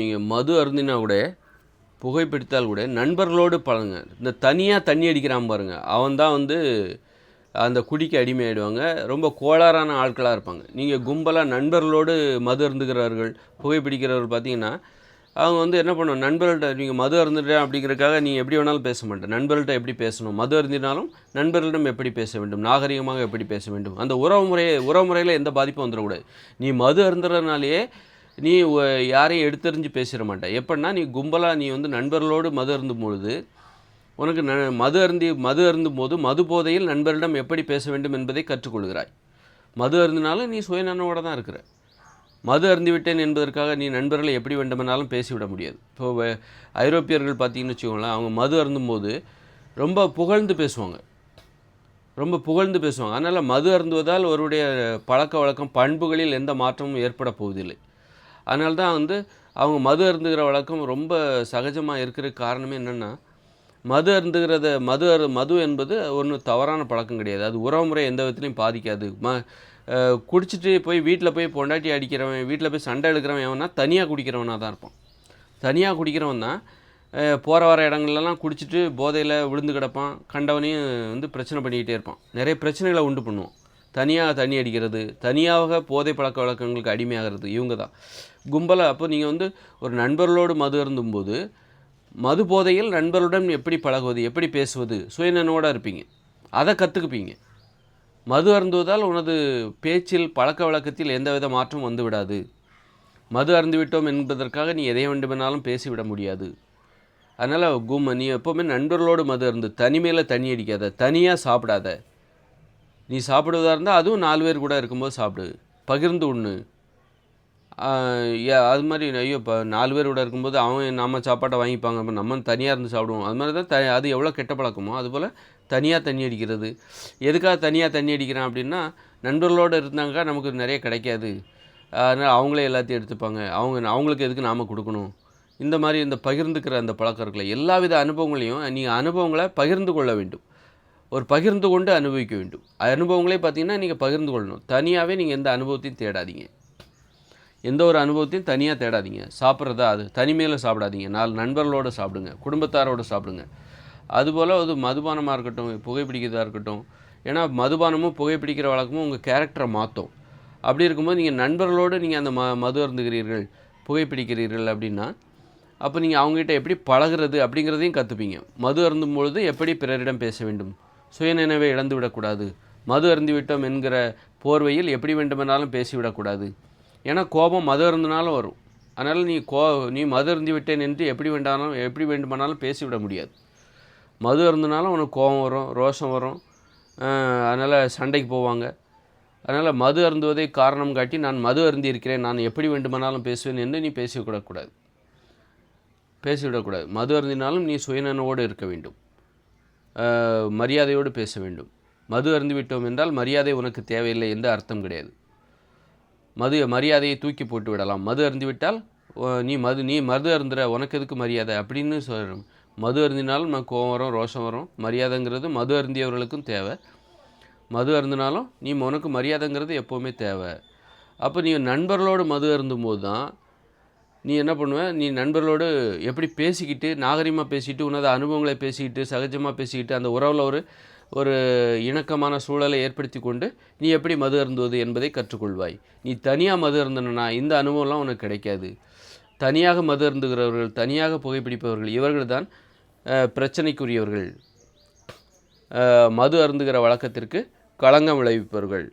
நீங்கள் மது அருந்தினா கூட புகைப்பிடித்தால் கூட நண்பர்களோடு பழங்க இந்த தனியாக தண்ணி அடிக்கிறான் பாருங்கள் அவன் தான் வந்து அந்த குடிக்கு அடிமையாயிடுவாங்க. ரொம்ப கோளாறான ஆட்களாக இருப்பாங்க. நீங்கள் கும்பலாக நண்பர்களோடு மது அருந்துகிறார்கள் புகைப்பிடிக்கிறவர்கள் பார்த்தீங்கன்னா அவங்க வந்து என்ன பண்ணுவோம் நண்பர்கள்ட்ட நீங்கள் மது அருந்துட்டேன் அப்படிங்கிறதுக்காக நீங்கள் எப்படி வேணாலும் பேச மாட்டேன் நண்பர்கள்ட்ட எப்படி பேசணும்? மது அருந்தினாலும் நண்பர்களிடம் எப்படி பேச வேண்டும்? நாகரிகமாக எப்படி பேச வேண்டும்? அந்த உறவு முறையை உறவு முறையில் எந்த பாதிப்பும் வந்துடக்கூடாது. நீ மது அருந்துறதுனாலேயே நீ யாரையும் எடுத்தறிஞ்சு பேசிட மாட்ட. எப்படின்னா நீ கும்பலாக நீ வந்து நண்பர்களோடு மது அருந்தும் பொழுது உனக்கு ந மது அருந்தி மது அருந்தும் போது மது போதையில் நண்பரிடம் எப்படி பேச வேண்டும் என்பதை கற்றுக்கொள்கிறாய். மது அருந்தினாலும் நீ சுயநனவோட தான் இருக்கிற. மது அருந்திவிட்டேன் என்பதற்காக நீ நண்பர்களை எப்படி வேண்டுமென்னாலும் பேசிவிட முடியாது. இப்போ ஐரோப்பியர்கள் பார்த்தீங்கன்னு வச்சுக்கோங்களேன் அவங்க மது அருந்தும் போது ரொம்ப புகழ்ந்து பேசுவாங்க. ரொம்ப புகழ்ந்து பேசுவாங்க. அதனால் மது அருந்துவதால் அவருடைய பழக்க வழக்கம் பண்புகளில் எந்த மாற்றமும் ஏற்பட போவதில்லை. அதனால தான் வந்து அவங்க மது அருந்துகிற வழக்கம் ரொம்ப சகஜமாக இருக்கிற காரணமே என்னென்னா மது அருந்துகிறத மது அரு மது என்பது ஒன்றும் தவறான பழக்கம் கிடையாது. அது உறவுமுறை எந்த விதத்துலையும் பாதிக்காது. ம குடிச்சிட்டு போய் வீட்டில் போய் பொண்டாட்டி அடிக்கிறவன் வீட்டில் போய் சண்டை எடுக்கிறவன் எவனா தனியாக குடிக்கிறவனாக தான் இருப்பான். தனியாக குடிக்கிறவன் தான் போகிற வர இடங்கள்லாம் குடிச்சிட்டு போதையில் விழுந்து கிடப்பான் கண்டவனையும் வந்து பிரச்சனை பண்ணிக்கிட்டே இருப்பான். நிறைய பிரச்சனைகளை உண்டு பண்ணுவான். தனியாக தண்ணி அடிக்கிறது தனியாக போதை பழக்க வழக்கங்களுக்கு அடிமையாகிறது இவங்க தான் கும்பலாக அப்போ நீங்கள் வந்து ஒரு நண்பர்களோடு மது அருந்தும்போது மது போதையில் நண்பருடன் எப்படி பழகுவது எப்படி பேசுவது சுயநனோடு இருப்பீங்க. அதை கற்றுக்குப்பீங்க மது அருந்துவதால் உனது பேச்சில் பழக்க வழக்கத்தில் எந்தவித மாற்றம் வந்து விடாது. மது அருந்துவிட்டோம் என்பதற்காக நீ எதை வேண்டுமானாலும் பேசிவிட முடியாது. அதனால் கும் நீ எப்போவுமே நண்பர்களோடு மது அருந்து தனிமையில் தண்ணி அடிக்காத தனியாக சாப்பிடாத. நீ சாப்பிடுவதா இருந்தால் அதுவும் நாலு பேர் கூட இருக்கும்போது சாப்பிடு. பகிர்ந்து உண்ணு. ஏ- அது மாதிரி ஐயோ இப்போ நாலு பேர் கூட இருக்கும்போது அவன் நம்ம சாப்பாட்டை வாங்கிப்பாங்க. அப்போ நம்ம தனியாக இருந்து சாப்பிடுவோம். அது மாதிரி தான் த அது எவ்வளோ கெட்ட பழக்கமோ அதுபோல் தனியாக தண்ணி அடிக்கிறது. எதுக்காக தனியாக தண்ணி அடிக்கிறான் அப்படின்னா நண்பர்களோடு இருந்தாங்க நமக்கு நிறைய கிடைக்காது. அதனால் அவங்களே எல்லாத்தையும் எடுத்துப்பாங்க. அவங்க அவங்களுக்கு எதுக்கு நாம் கொடுக்கணும்? இந்த மாதிரி இந்த பகிர்ந்துக்கிற அந்த பழக்கம் இருக்குல்ல எல்லா வித அனுபவங்களையும் நீங்கள் அனுபவங்களை பகிர்ந்து கொள்ள வேண்டும். ஒரு பகிர்ந்து கொண்டு அனுபவிக்க வேண்டும். அனுபவங்களே பார்த்தீங்கன்னா நீங்கள் பகிர்ந்து கொள்ளணும். தனியாகவே நீங்கள் எந்த அனுபவத்தையும் தேடாதீங்க. எந்த ஒரு அனுபவத்தையும் தனியாக தேடாதீங்க. சாப்பிட்றதா அது. தனிமையில் சாப்பிடாதீங்க. நாலு நண்பர்களோடு சாப்பிடுங்க. குடும்பத்தாரோடு சாப்பிடுங்க. அதுபோல் அது மதுபானமாக இருக்கட்டும் புகைப்பிடிக்கிறதா இருக்கட்டும். ஏன்னா மதுபானமும் புகைப்பிடிக்கிற வழக்கமும் உங்கள் கேரக்டரை மாற்றும் அப்படி இருக்கும்போது நீங்கள் நண்பர்களோடு நீங்கள் அந்த ம மது அருந்துகிறீர்கள் புகைப்பிடிக்கிறீர்கள் அப்படின்னா அப்போ நீங்கள் அவங்ககிட்ட எப்படி பழகுறது அப்படிங்கிறதையும் கற்றுப்பீங்க மது அருந்தும் பொழுது எப்படி பிறரிடம் பேச வேண்டும்? சுயநினைவை இழந்து விடக்கூடாது மது அருந்திவிட்டோம் என்கிற போர்வையில் எப்படி வேண்டுமானாலும் பேசிவிடக்கூடாது. ஏன்னா கோபம் மது அருந்தினாலும் வரும். அதனால் நீ கோ நீ மது அருந்திவிட்டேன் என்று எப்படி வேண்டாலும் எப்படி வேண்டுமானாலும் பேசிவிட முடியாது. மது அருந்தினாலும் உனக்கு கோபம் வரும் ரோஷம் வரும். அதனால் சண்டைக்கு போவாங்க. அதனால் மது அருந்துவதை காரணம் காட்டி நான் மது அருந்தி இருக்கிறேன் நான் எப்படி வேண்டுமானாலும் பேசுவேன் என்று நீ பேசிவிடக்கூடாது. பேசிவிடக்கூடாது. மது அருந்தினாலும் நீ சுயநனவோடு இருக்க வேண்டும். மரியாதையோடு பேச வேண்டும். மது அருந்துவிட்டோம் என்றால் மரியாதை உனக்கு தேவையில்லை என்று அர்த்தம் கிடையாது. மது மரியாதையை தூக்கி போட்டு விடலாம். மது அருந்துவிட்டால் ஓ, நீ மது நீ மது அருந்துற உனக்கு எதுக்கு மரியாதை? அப்படின்னு சொல்கிறோம் மது அருந்தினாலும் நான் கோவம் வரும் ரோஷம் வரும். மரியாதைங்கிறது மது அருந்தியவர்களுக்கும் தேவை. மது அருந்தினாலும் நீ உனக்கு மரியாதைங்கிறது எப்போவுமே தேவை. அப்போ நீ நண்பர்களோடு மது அருந்தும் போது தான் நீ என்ன பண்ணுவ? நீ நண்பர்களோடு எப்படி பேசிக்கிட்டு நாகரிகமாக பேசிக்கிட்டு உனது அனுபவங்களை பேசிக்கிட்டு சகஜமாக பேசிக்கிட்டு அந்த உறவில் ஒரு ஒரு இணக்கமான சூழலை ஏற்படுத்தி கொண்டு நீ எப்படி மது அருந்துவது என்பதை கற்றுக்கொள்வாய். நீ தனியாக மது அருந்தனா இந்த அனுபவம்லாம் உனக்கு கிடைக்காது. தனியாக மது அருந்துகிறவர்கள் தனியாக புகைப்பிடிப்பவர்கள் இவர்கள் தான் பிரச்சனைக்குரியவர்கள். மது அருந்துகிற வழக்கத்திற்கு களங்கம் விளைவிப்பவர்கள்.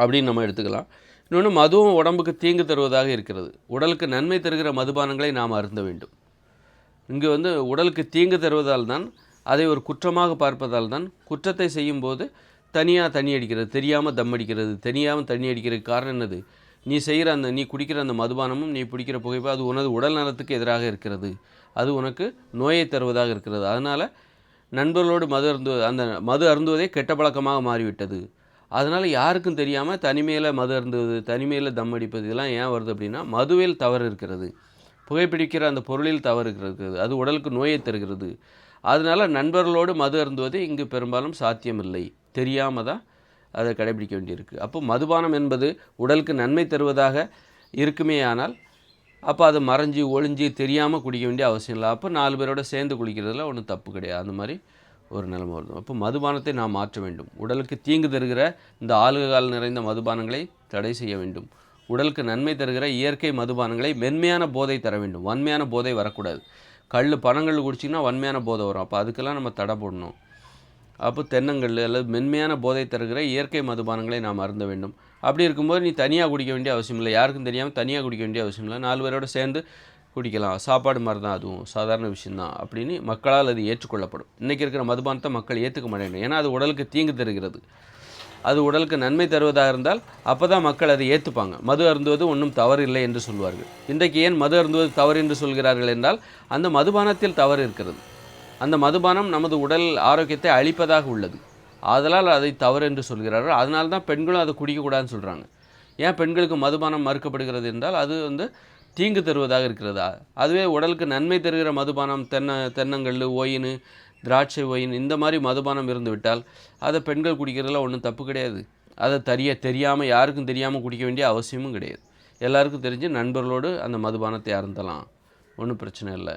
அப்படின்னு நம்ம எடுத்துக்கலாம். இன்னொன்று மதுவும் உடம்புக்கு தீங்கு தருவதாக இருக்கிறது. உடலுக்கு நன்மை தருகிற மதுபானங்களை நாம் அருந்த வேண்டும். இங்கே வந்து உடலுக்கு தீங்கு தருவதால் தான் அதை ஒரு குற்றமாக பார்ப்பதால் தான் குற்றத்தை செய்யும்போது தனியாக தண்ணி அடிக்கிறது தெரியாமல் தம் அடிக்கிறது தெரியாமல் தண்ணி அடிக்கிறது காரணம் என்னது? நீ செய்கிற அந்த நீ குடிக்கிற அந்த மதுபானமும் நீ பிடிக்கிற புகைப்பா அது உனது உடல் நலத்துக்கு எதிராக இருக்கிறது. அது உனக்கு நோயை தருவதாக இருக்கிறது. அதனால் நண்பர்களோடு மது அருந்து அந்த மது அருந்துவதே கெட்ட பழக்கமாக மாறிவிட்டது. அதனால் யாருக்கும் தெரியாமல் தனிமையில் மது அருந்துவது தனிமையில் தம் அடிப்பது இதெல்லாம் ஏன் வருது அப்படின்னா மதுவில் தவறு இருக்கிறது. புகைப்பிடிக்கிற அந்த பொருளில் தவறு இருக்கிறது. அது உடலுக்கு நோயை தருகிறது. அதனால் நண்பர்களோடு மது அருந்துவது இங்கு பெரும்பாலும் சாத்தியமில்லை. தெரியாமல் தான் அதை கடைபிடிக்க வேண்டியிருக்கு. அப்போ மதுபானம் என்பது உடலுக்கு நன்மை தருவதாக இருக்குமே ஆனால் அப்போ அது மறைஞ்சி ஒளிஞ்சு தெரியாமல் குடிக்க வேண்டிய அவசியம் இல்லை. அப்போ நாலு பேரோட சேர்ந்து குடிக்கிறதுல ஒன்றும் தப்பு கிடையாது. அந்த மாதிரி ஒரு நிலைமை வருது. அப்போ மதுபானத்தை நாம் மாற்ற வேண்டும். உடலுக்கு தீங்கு தருகிற இந்த ஆல்கஹால் நிறைந்த மதுபானங்களை தடை செய்ய வேண்டும். உடலுக்கு நன்மை தருகிற இயற்கை மதுபானங்களை மென்மையான போதை தர வேண்டும். வன்மையான போதை வரக்கூடாது. கல் பணங்கள் குடிச்சிங்கன்னா வன்மையான போதை வரும். அப்போ அதுக்கெல்லாம் நம்ம தடை போடணும். அப்போ தென்னங்கல் அல்லது மென்மையான போதை தருகிற இயற்கை மதுபானங்களை நாம் அருந்த வேண்டும். அப்படி இருக்கும்போது நீ தனியாக குடிக்க வேண்டிய அவசியம் இல்லை. யாருக்கும் தெரியாமல் தனியாக குடிக்க வேண்டிய அவசியம் இல்லை. நாலு பேரோட சேர்ந்து குடிக்கலாம். சாப்பாடு மாதிரி தான் அதுவும். சாதாரண விஷயந்தான் அப்படின்னு மக்களால் அது ஏற்றுக்கொள்ளப்படும். இன்றைக்கி இருக்கிற மதுபானத்தை மக்கள் ஏற்றுக்க மாட்டேங்கிறாங்க. ஏன்னா அது உடலுக்கு தீங்கு தருகிறது. அது உடலுக்கு நன்மை தருவதாக இருந்தால் அப்போ தான் மக்கள் அதை ஏற்றுப்பாங்க மது அருந்துவது ஒன்றும் தவறு இல்லை என்று சொல்வார்கள். இன்றைக்கு ஏன் மது அருந்துவது தவறு என்று சொல்கிறார்கள் என்றால் அந்த மதுபானத்தில் தவறு இருக்கிறது. அந்த மதுபானம் நமது உடல் ஆரோக்கியத்தை அழிப்பதாக உள்ளது. ஆதலால் அதை தவறு என்று சொல்கிறார்கள். அதனால தான் பெண்களும் அதை குடிக்கக்கூடாதுன்னு சொல்கிறாங்க ஏன் பெண்களுக்கு மதுபானம் மறுக்கப்படுகிறது என்றால் அது வந்து தீங்கு தருவதாக இருக்கிறதா? அதுவே உடலுக்கு நன்மை தருகிற மதுபானம் தென்னை தென்னங்கல் ஒயின் திராட்சை ஒயின் இந்த மாதிரி மதுபானம் இருந்துவிட்டால் அதை பெண்கள் குடிக்கிறதுல ஒன்றும் தப்பு கிடையாது. அதை தெரிய தெரியாமல் யாருக்கும் தெரியாமல் குடிக்க வேண்டிய அவசியமும் கிடையாது. எல்லாருக்கும் தெரிஞ்சு நண்பர்களோடு அந்த மதுபானத்தை அருந்தலாம். ஒன்றும் பிரச்சனை இல்லை.